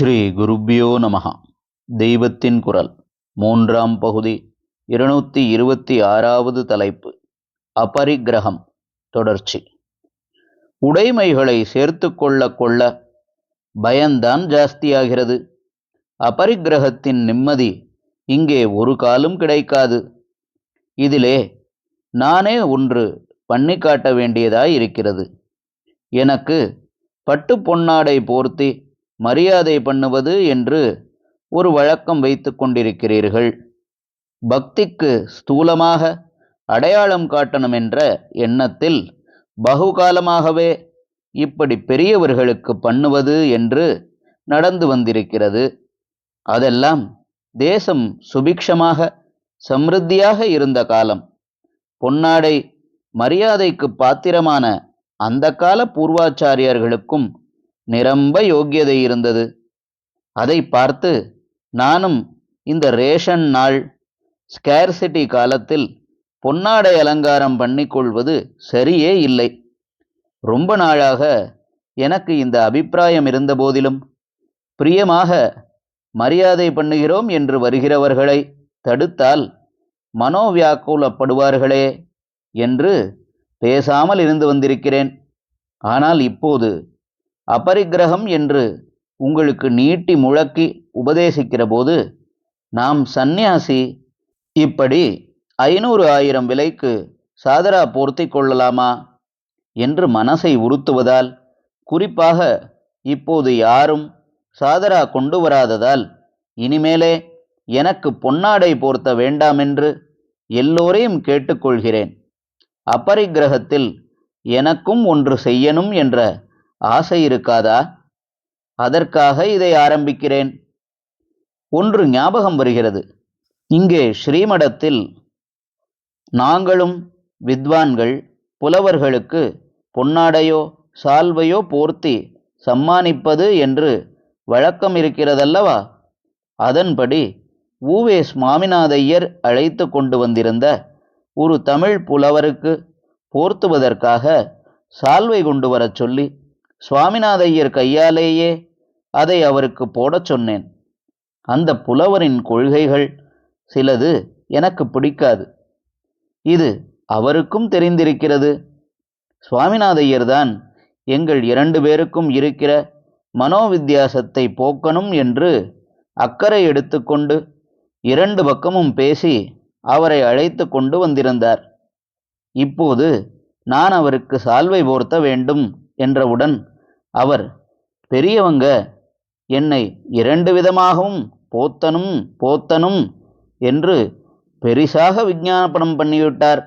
ஸ்ரீ குருப்பியோ நமஹ. தெய்வத்தின் குரல். மூன்றாம் பகுதி. இருநூற்றி இருபத்தி ஆறாவது தலைப்பு. அபரிக்கிரகம். தொடர்ச்சி. உடைமைகளை சேர்த்து கொள்ள கொள்ள பயம்தான் ஜாஸ்தியாகிறது. அபரிக்கிரகத்தின் நிம்மதி இங்கே ஒரு காலும் கிடைக்காது. இதிலே நானே ஒன்று பண்ணி காட்ட வேண்டியதாய் இருக்கிறது. எனக்கு பட்டு பொன்னாடை போர்த்தி மரியாதை பண்ணுவது என்று ஒரு வழக்கம் வைத்து கொண்டிருக்கிறீர்கள். பக்திக்கு ஸ்தூலமாக அடையாளம் காட்டணும் என்ற எண்ணத்தில் பகுகாலமாகவே இப்படி பெரியவர்களுக்கு பண்ணுவது என்று நடந்து வந்திருக்கிறது. அதெல்லாம் தேசம் சுபிக்ஷமாக சமிருத்தியாக இருந்த காலம். பொன்னாடை மரியாதைக்கு பாத்திரமான அந்த கால பூர்வாச்சாரியர்களுக்கும் நிரம்ப யோக்கியதை இருந்தது. அதை பார்த்து நானும் இந்த ரேஷன் நாள் ஸ்கேர்சிட்டி காலத்தில் பொன்னாடை அலங்காரம் பண்ணிக்கொள்வது சரியே இல்லை. ரொம்ப நாளாக எனக்கு இந்த அபிப்பிராயம் இருந்த போதிலும் பிரியமாக மரியாதை பண்ணுகிறோம் என்று வருகிறவர்களை தடுத்தால் மனோவியாக்குலப்படுவார்களே என்று பேசாமல் இருந்து வந்திருக்கிறேன். ஆனால் இப்போது அபரிக்கிரகம் என்று உங்களுக்கு நீட்டி முழக்கி உபதேசிக்கிற போது நாம் சந்நியாசி இப்படி ஐநூறு ஆயிரம் விலைக்கு சாதரா போர்த்தி கொள்ளலாமா என்று மனசை உறுத்துவதால் குறிப்பாக இப்போது யாரும் சாதரா கொண்டு வராததால் இனிமேலே எனக்கு பொன்னாடை போர்த்த வேண்டாமென்று எல்லோரையும் கேட்டுக்கொள்கிறேன். அபரிக்கிரகத்தில் எனக்கும் ஒன்று செய்யணும் என்ற ஆசை இருக்காதா? அதற்காக இதை ஆரம்பிக்கிறேன். ஒன்று ஞாபகம் வருகிறது. இங்கே ஸ்ரீமடத்தில் நாங்களும் வித்வான்கள் புலவர்களுக்கு பொன்னாடையோ சால்வையோ போர்த்தி சம்மானிப்பது என்று வழக்கம் இருக்கிறதல்லவா? அதன்படி ஊவே சுவாமிநாதையர் அழைத்து கொண்டு வந்திருந்த ஒரு தமிழ் புலவருக்கு போர்த்துவதற்காக சால்வை கொண்டு வரச் சொல்லி சுவாமிநாதையர் கையாலேயே அதை அவருக்கு போடச் சொன்னேன். அந்த புலவரின் கொள்கைகள் சிலது எனக்கு பிடிக்காது. இது அவருக்கும் தெரிந்திருக்கிறது. சுவாமிநாதையர்தான் எங்கள் இரண்டு பேருக்கும் இருக்கிற மனோவித்தியாசத்தை போக்கணும் என்று அக்கறை எடுத்துக்கொண்டு இரண்டு பக்கமும் பேசி அவரை அழைத்து கொண்டு வந்திருந்தார். இப்போது நான் அவருக்கு சால்வை போர்த்த வேண்டும். என்றவுடன் அவர் பெரியவங்க என்னை இரண்டு விதமாகவும் போத்தனும் போத்தனும் என்று பெரிசாக விஞ்ஞாபனம் பண்ணிவிட்டார்.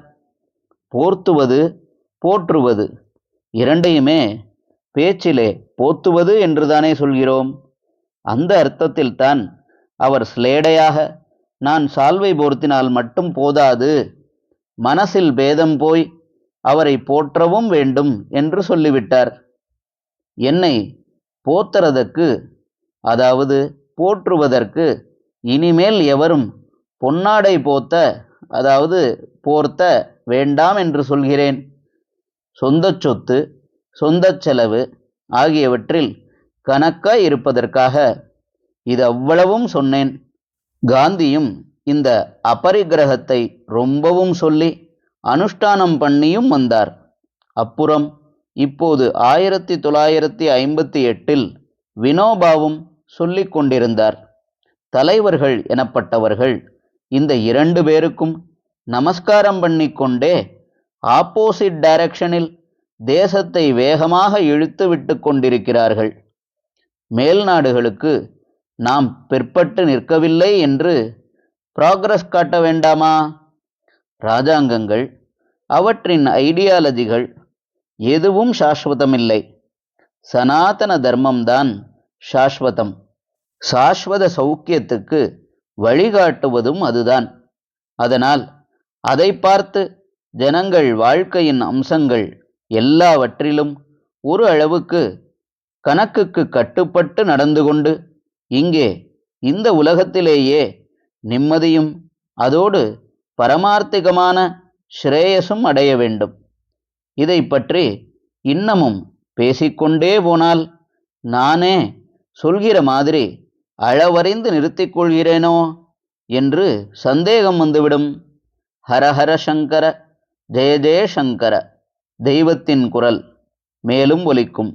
போர்த்துவது போற்றுவது இரண்டையுமே பேச்சிலே போத்துவது என்றுதானே சொல்கிறோம். அந்த அர்த்தத்தில்தான் அவர் ஸ்லேடையாக நான் சால்வை போர்த்தினால் மட்டும் போதாது மனசில் பேதம் போய் அவரை போற்றவும் வேண்டும் என்று சொல்லிவிட்டார். என்னை போத்துறதற்கு அதாவது போற்றுவதற்கு இனிமேல் எவரும் பொன்னாடை போத்த அதாவது போர்த்த வேண்டாம் என்று சொல்கிறேன். சொந்த சொத்து சொந்த செலவு ஆகியவற்றில் கணக்காய் இருப்பதற்காக இது அவ்வளவும் சொன்னேன். காந்தியும் இந்த அபரிக்கிரகத்தை ரொம்பவும் சொல்லி அனுஷ்டானம் பண்ணியும் வந்தார். அப்புறம் இப்போது ஆயிரத்தி தொள்ளாயிரத்தி ஐம்பத்தி எட்டில் வினோபாவும் சொல்லிக் கொண்டிருந்தார். தலைவர்கள் எனப்பட்டவர்கள் இந்த இரண்டு பேருக்கும் நமஸ்காரம் பண்ணிக்கொண்டே ஆப்போசிட் டைரக்ஷனில் தேசத்தை வேகமாக இழுத்து விட்டு கொண்டிருக்கிறார்கள். மேல் நாடுகளுக்கு நாம் பிற்பட்டு நிற்கவில்லை என்று ப்ராக்ரஸ் காட்ட வேண்டாமா? ராஜாங்கங்கள் அவற்றின் ஐடியாலஜிகள் எதுவும் சாஸ்வதமில்லை. சனாதன தர்மம்தான் சாஸ்வதம். சாஸ்வத சௌக்கியத்துக்கு வழிகாட்டுவதும் அதுதான். அதனால் அதை பார்த்து ஜனங்கள் வாழ்க்கையின் அம்சங்கள் எல்லாவற்றிலும் ஒரு அளவுக்கு கணக்குக்கு கட்டுப்பட்டு நடந்து கொண்டு இங்கே இந்த உலகத்திலேயே நிம்மதியும் அதோடு பரமார்த்திகமான ஸ்ரேயசும் அடைய வேண்டும். இதை பற்றி இன்னமும் பேசிக்கொண்டே போனால் நானே சொல்கிற மாதிரி அளவறிந்து நிறுத்திக் கொள்கிறேனோ என்று சந்தேகம் வந்துவிடும். ஹரஹர சங்கர ஜெய ஜெயசங்கர தெய்வத்தின் குரல் மேலும் ஒலிக்கும்.